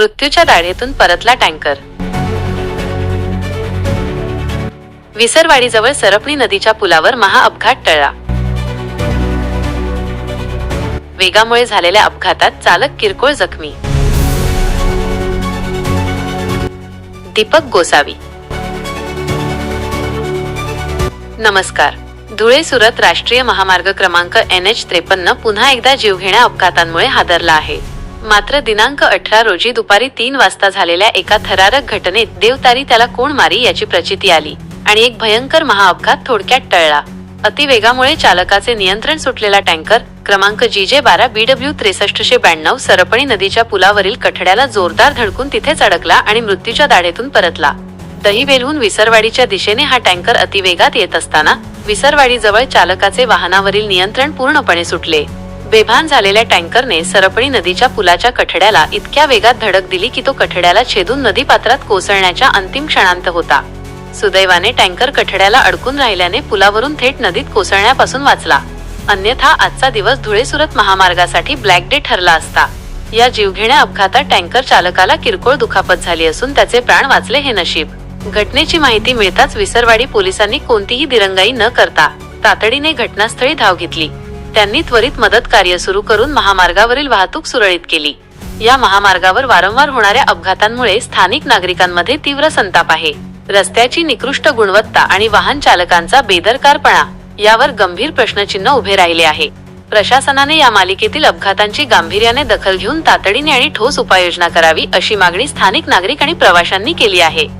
मृत्यूच्या दाढेतून परतला टँकर. विसरवाडीजवळ सरपणी नदीच्या पुलावर महाअपघात टळला. वेगामुळे झालेल्या अपघातात चालक किरकोळ जखमी. दीपक गोसावी. नमस्कार. धुळे सुरत राष्ट्रीय महामार्ग क्रमांक एन एच त्रेपन्न पुन्हा एकदा जीवघेण्या अपघातांमुळे हादरला आहे. मात्र दिनांक अठरा रोजी दुपारी तीन वाजता झालेल्या एका थरारक घटनेत देवतारी त्याला कोण मारी याची प्रचिती आली आणि एक भयंकर महाअपघात थोडक्यात टळला. अतिवेगामुळे चालकाचे नियंत्रण सुटलेला टँकर क्रमांक जी जे बारा बीडब्ल्यू त्रेसष्टशे ब्याण्णव सरपणी नदीच्या पुलावरील कठड्याला जोरदार धडकून तिथेच अडकला आणि मृत्यूच्या दाढेतून परतला. दहिवेलहून विसरवाडीच्या दिशेने हा टँकर अतिवेगात येत असताना विसरवाडीजवळ चालकाचे वाहनावरील नियंत्रण पूर्णपणे सुटले. बेभान झालेल्या टँकरने सरपणी नदीच्या पुलाच्या कठड्याला इतक्या वेगात धडक दिली की तो कठड्याला छेदून नदीपात्रात कोसळण्याच्या अंतिम क्षणांत होता. सुदैवाने टँकर कठड्याला अडकून राहिल्याने पुलावरून थेट नदीत कोसळण्यापासून वाचला. अन्यथा आजचा दिवस धुळे सुरत महामार्गासाठी ब्लॅक डे ठरला असता. या जीवघेण्या अपघातात टँकर चालकाला किरकोळ दुखापत झाली असून त्याचे प्राण वाचले हे नशीब. घटनेची माहिती मिळताच विसरवाडी पोलिसांनी कोणतीही दिरंगाई न करता तातडीने घटनास्थळी धाव घेतली. त्यांनी त्वरित मदत कार्य सुरू करून महामार्गावरील वाहतूक सुरळीत केली. या महामार्गावर वारंवार होणाऱ्या अपघातांमुळे स्थानिक नागरिकांमध्ये तीव्र संताप आहे. रस्त्याची निकृष्ट गुणवत्ता आणि वाहन चालकांचा बेदरकारपणा यावर गंभीर प्रश्नचिन्ह उभे राहिले आहे. प्रशासनाने या मालिकेतील अपघातांची गांभीर्याने दखल घेऊन तातडीने आणि ठोस उपाययोजना करावी अशी मागणी स्थानिक नागरिक आणि प्रवाशांनी केली आहे.